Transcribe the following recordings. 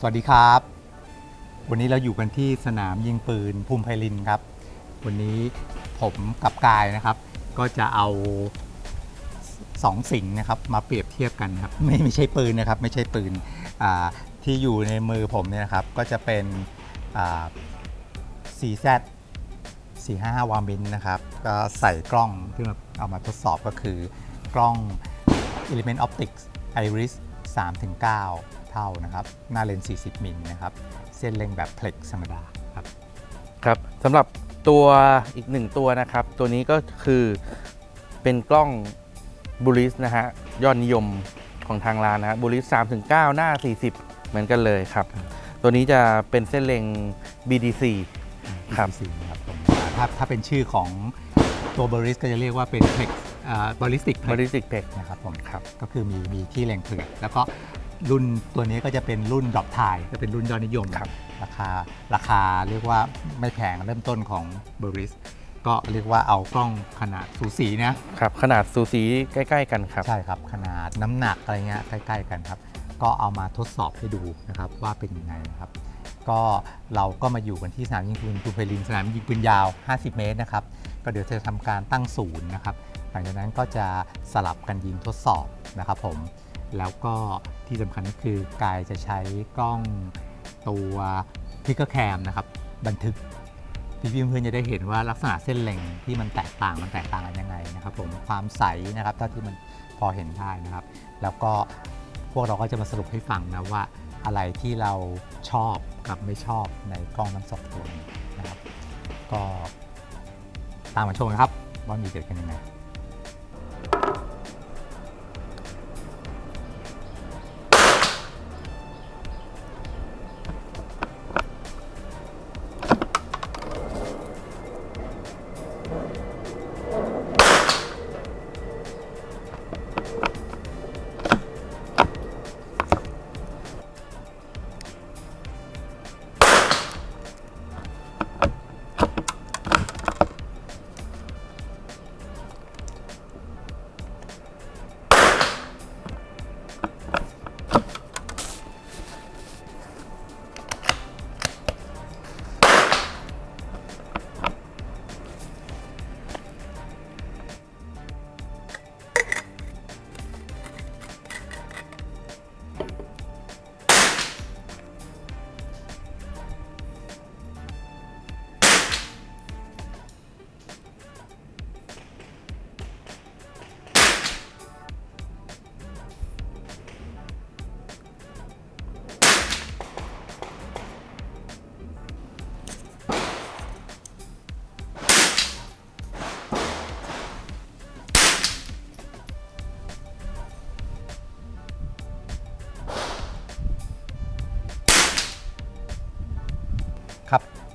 สวัสดีครับ วันนี้เราอยู่กันที่สนามยิงปืนภูมิไพลินครับ วันนี้ผมกับกายนะครับ ก็จะเอาสองสิ่งนะครับมาเปรียบเทียบกันครับไม่ไม่ใช่ปืนนะครับ ไม่ใช่ปืนที่อยู่ในมือผมเนี่ยนะครับ ก็จะเป็นอ่า CZ 455วามินนะครับก็ใส่กล้องที่เราเอามาทดสอบก็คือกล้อง Element Optics Iris 3-9 เท่านะครับ หน้าเลนส์40 มิลนะครับ เส้นเล็งแบบเพล็กธรรมดาครับครับสำหรับตัวอีกหนึ่งตัวนะครับ ตัวนี้ก็คือเป็นกล้องบูริสนะฮะยอดนิยมของทางร้านนะฮะบูริส3ถึง9หน้า 40 เหมือนกันเลยครับ ตัวนี้จะเป็นเส้นเล็ง BDC ครับ BTC นะครับผมถ้าถ้าเป็นชื่อของตัวบริสก็จะเรียกว่าเป็นเพล็กบริสติกเพบล็กริสิกเพกนะครับผมครับก็คือมีมีที่แรงเผือกแล้วก็ รุ่นตัวนี้ก็จะเป็นรุ่นดรอปทายก็เป็นรุ่นยอดนิยมครับราคาราคาเรียกว่าไม่แพงเริ่มต้นของเบอริสก็เรียกว่าเอากล้องขนาดสูสีนะครับขนาดสูสีใกล้ ๆ กันครับใช่ครับ ขนาดน้ำหนักอะไรเงี้ยใกล้ ๆ กันครับ ก็เอามาทดสอบให้ดูนะครับว่าเป็นยังไงนะครับ ก็เราก็มาอยู่กันที่สนามยิงปืนภูเพลินสนามยิงปืนยาว 50 เมตรนะครับก็เดี๋ยวจะทำการตั้งศูนย์นะครับ หลังจากนั้นก็จะสลับกันยิงทดสอบนะครับผม แล้วก็ที่สำคัญก็คือกายจะใช้กล้องตัวพิกเกอร์แคมนะครับ บันทึกพี่เพื่อนๆจะได้เห็นว่าลักษณะเส้นเล็งที่มันแตกต่างมันแตกต่างกันยังไงนะครับผมความใสนะครับเท่าที่มันพอเห็นได้นะครับ แล้วก็พวกเราก็จะมาสรุปให้ฟังนะว่าอะไรที่เราชอบกับไม่ชอบในกล้องทั้งสองตัวนี้นะครับ ก็ตามมาชมนะครับว่ามีเกิดกันยังไง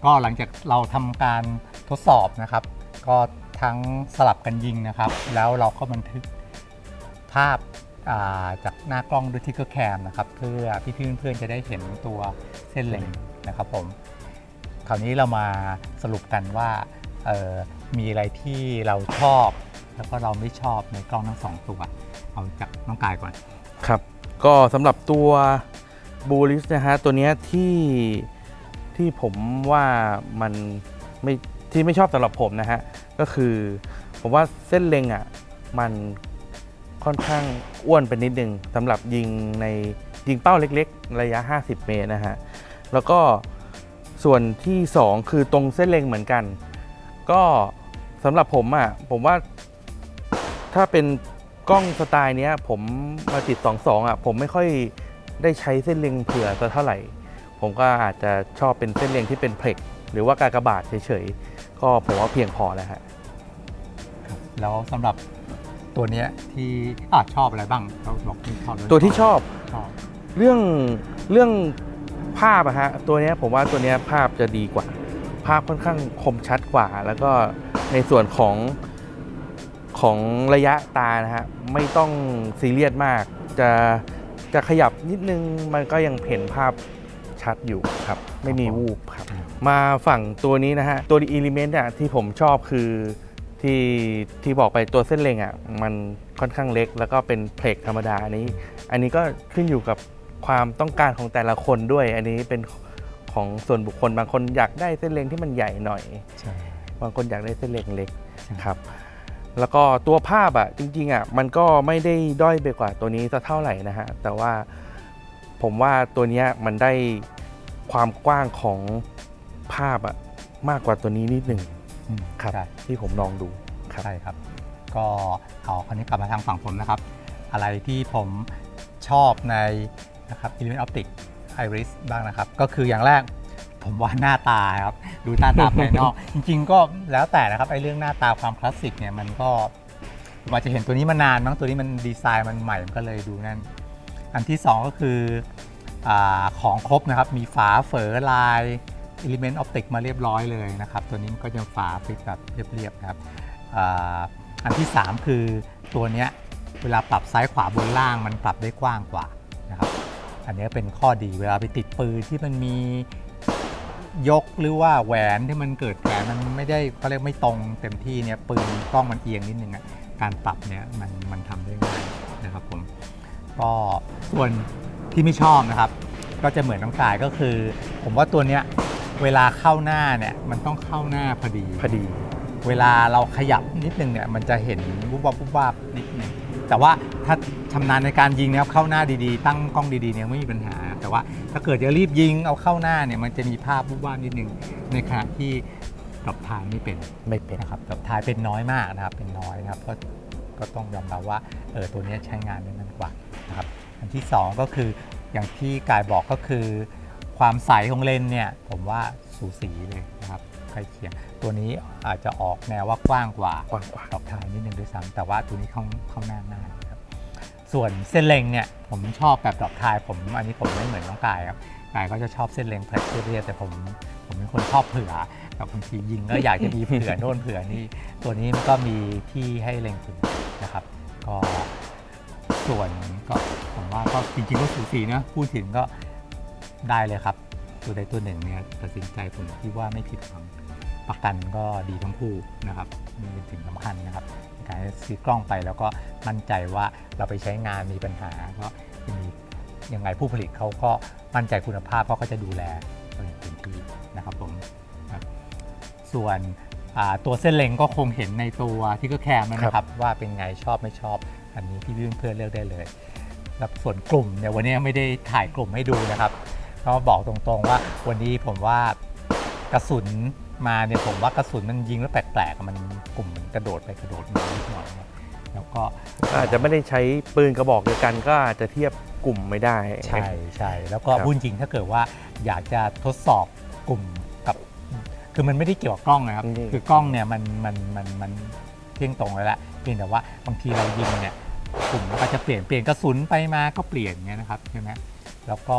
ก็หลังจากเราทำการทดสอบนะครับ ก็ทั้งสลับกันยิงนะครับ แล้วเราก็บันทึกภาพาจากหน้ากล้องด้วยทิกเกอร์แคมนะครับ เพื่อพี่ๆเพื่อนๆจะได้เห็นตัวเส้นเล็งนะครับผมคราวนี้เรามาสรุปกันว่ามีอะไรที่เราชอบ แล้วก็เราไม่ชอบในกล้องทั้งสองตัว เอาจากน้องกายก่อน ครับ ก็สำหรับตัวบูริสนะฮะตัวเนี้ยที่ ที่ผมว่ามันไม่ที่ไม่ชอบสำหรับผมนะฮะก็คือผมว่าเส้นเล็งอะมันค่อนข้างอ้วนไปนิดนึงสำหรับยิงในยิงเป้าเล็กๆ ระยะ 50 เมตรนะฮะแล้วก็ส่วนที่ 2 คือตรงเส้นเล็งเหมือนกัน ก็สำหรับผมอะผมว่าถ้าเป็นกล้องสไตล์เนี้ยผมมาติด 2-2อะผมไม่ค่อยได้ใช้เส้นเล็งเผื่อสักเท่าไหร่ ผมก็อาจจะชอบเป็นเส้นเล็งที่เป็นเพล็กหรือว่ากากบาทเฉยๆ ก็ผมว่าเพียงพอแล้วฮะแล้วสำหรับตัวเนี้ยที่อาชอบอะไรบ้างเราบอกที่ชอบด้วยตัวที่ชอบชอบเรื่องเรื่องภาพอะฮะตัวเนี้ยผมว่าตัวเนี้ยภาพจะดีกว่า ภาพค่อนข้างคมชัดกว่า แล้วก็ในส่วนของของระยะตานะฮะไม่ต้องซีเรียสมาก จะจะขยับนิดนึงมันก็ยังเห็นภาพ ชัดอยู่ครับ ไม่มีวูบครับ มาฝั่งตัวนี้นะฮะ ตัว element อะที่ผมชอบคือที่ที่บอกไปตัวเส้นเล็งอะมันค่อนข้างเล็ก แล้วก็เป็นเพลกธรรมดาอันนี้ อันนี้ก็ขึ้นอยู่กับความต้องการของแต่ละคนด้วย อันนี้เป็นของส่วนบุคคลบางคนอยากได้เส้นเลนที่มันใหญ่หน่อยใช่บางคนอยากได้เส้นเลนเล็กใช่ครับ แล้วก็ตัวภาพอะจริงๆอะมันก็ไม่ได้ด้อยไปกว่าตัวนี้สักเท่าไหร่นะฮะแต่ว่าผมว่าตัวเนี้ยมันได้ ความกว้างของภาพอะมากกว่าตัวนี้นิดหนึ่งอืมครับ ใช่ที่ผมลองดูครับ ใช่ครับ ก็เอาคราวนี้กลับมาทางฝั่งผมนะครับ อะไรที่ผมชอบในนะครับ Element Optic Iris บ้างนะครับ ก็คืออย่างแรกผมว่าหน้าตาครับ ดูหน้าตาภายนอก จริง ๆ ก็แล้วแต่นะครับไอ้เรื่องหน้าตาความคลาสสิกเนี่ยมันก็ผมอาจจะเห็นตัวนี้มานานมั้งตัวนี้มันดีไซน์มันใหม่มันก็เลยดูนั่น อันที่สองก็คือ อของครบนะครับ มีฝาเฝอลาย Element Optic มาเรียบร้อยเลยนะครับ ตัวนี้มันก็จะฝาปิดแบบเรียบๆนะครับออันที่ 3 คือตัวนี้เวลาปรับซ้ายขวาบนล่างมันปรับได้กว้างกว่านะครับ อันนี้เป็นข้อดีเวลาไปติดปืนที่มันมียกหรือว่าแหวนที่มันเกิดแหวนมันไม่ได้เขาเรียกไม่ตรงเต็มที่เนี่ยปืนกล้องมันเอียงนิดนึงอะการปรับเนี่ยมันมันทำได้ง่ายนะครับผมก็ส่วน ที่ไม่ชอบนะครับ ก็จะเหมือนน้องกายก็คือ ผมว่าตัวเนี้ยเวลาเข้าหน้าเนี่ยมันต้องเข้าหน้าพอดี พอดี เวลาเราขยับนิดนึงเนี่ยมันจะเห็นวุบวับวุบวับนิดนึงแต่ว่าถ้าชำนาญในการยิงนะครับเข้าหน้าดีๆ ตั้งกล้องดีๆเนี่ยไม่มีปัญหา แต่ว่าถ้าเกิดจะรีบยิงเอาเข้าหน้าเนี่ยมันจะมีภาพวุบวับนิดนึงในขณะที่กับทายไม่เป็นไม่เป็นนะครับกับทายเป็นน้อยมากนะครับเป็นน้อยนะครับก็ก็ต้องยอมรับว่าเออตัวเนี้ยใช้งานได้นานกว่านะครับ อันที่สองก็คืออย่างที่กายบอกก็คือ ความใสของเลนส์เนี่ยผมว่าสูสีเลยนะครับใกล้เคียงตัวนี้อาจจะออกแนวว่ากว้างกว่ากว้างกว่าดอกทายนิดนึงด้วยซ้ำแต่ว่าตัวนี้เข้าเข้าหน้าง่ายครับส่วนเส้นเล็งเนี่ยผมชอบแบบดอกทาย ผมอันนี้ผมไม่เหมือนน้องกายครับกายก็จะชอบเส้นเล็งแพลตเรียบๆแต่ผมผมเป็นคนชอบเผื่อแบบบางทียิงก็อยากจะมีเผื่อโน่นเผื่อนี่ตัวนี้มันก็มีที่ให้เล็งเผื่อนะครับ ก็ส่วนก็ผม ว่าก็จริงๆก็สูสีนะพูดถึงก็ได้เลยครับ ตัวใดตัวหนึ่งเนี่ยตัดสินใจผมคิดว่าไม่ผิดหวังประกันก็ดีทั้งคู่นะครับนี่เป็นสิ่งสำคัญนะครับการซื้อกล้องไปแล้วก็มั่นใจว่าเราไปใช้งานมีปัญหาก็จะมียังไงผู้ผลิตเขาก็มั่นใจคุณภาพเพราะเขาจะดูแลเราอย่างเต็มที่นะครับผมส่วนตัวเส้นเล็งก็คงเห็นในตัวที่ก็แคมนะครับ ว่าเป็นไงชอบไม่ชอบ อันนี้พี่เพื่อนเลือกได้เลย แล้วส่วนกลุ่มเนี่ยวันนี้ไม่ได้ถ่ายกลุ่มให้ดูนะครับก็บอกตรงๆว่าวันนี้ผมว่ากระสุนมาเนี่ยผมว่ากระสุนมันยิงแล้วแปลกๆอะมันกลุ่มมันกระโดดไปกระโดดมานิดหน่อยนะแล้วก็อาจจะไม่ได้ใช้ปืนกระบอกเดียวกันก็อาจจะเทียบกลุ่มไม่ได้ ใช่ใช่แล้วก็ครับ พูดจริงถ้าเกิดว่าอยากจะทดสอบกลุ่มกับ คือมันไม่ได้เกี่ยวกับกล้องนะครับ คือกล้องเนี่ยมันมันมันมันเที่ยงตรงเลยละเพียงแต่ว่าบางทีเรายิงเนี่ย กลุ่มมันก็จะเปลี่ยนเปลี่ยนกระสุนไปมาก็เปลี่ยนเงี้ยนะครับใช่ไหมแล้วก็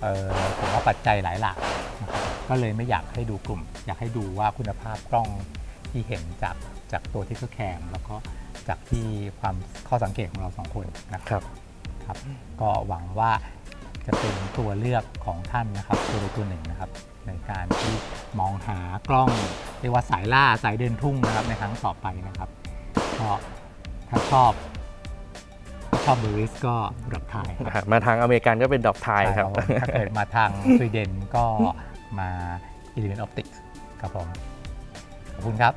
เอ่อผมว่าปัจจัยหลายหลักนะครับก็เลยไม่อยากให้ดูกลุ่ม อยากให้ดูว่าคุณภาพกล้องที่เห็นจากจากตัวที่คือแคมแล้วก็จากที่ความข้อสังเกตของเราสองคนนะครับครับครับก็หวังว่าจะเป็นตัวเลือกของท่านนะครับตัวใดตัวหนึ่งนะครับ ในการที่มองหากล้องเรียกว่าสายล่าสายเดินทุ่งนะครับในครั้งต่อไปนะครับก็ถ้าชอบถ้า ชอบเบริสก็รับทายครับมาทางอเมริกันก็เป็นดอกทายครับผมถ้าเกิดมาทางสวีเดนก็มา Element Optics ครับผม ขอบคุณครับ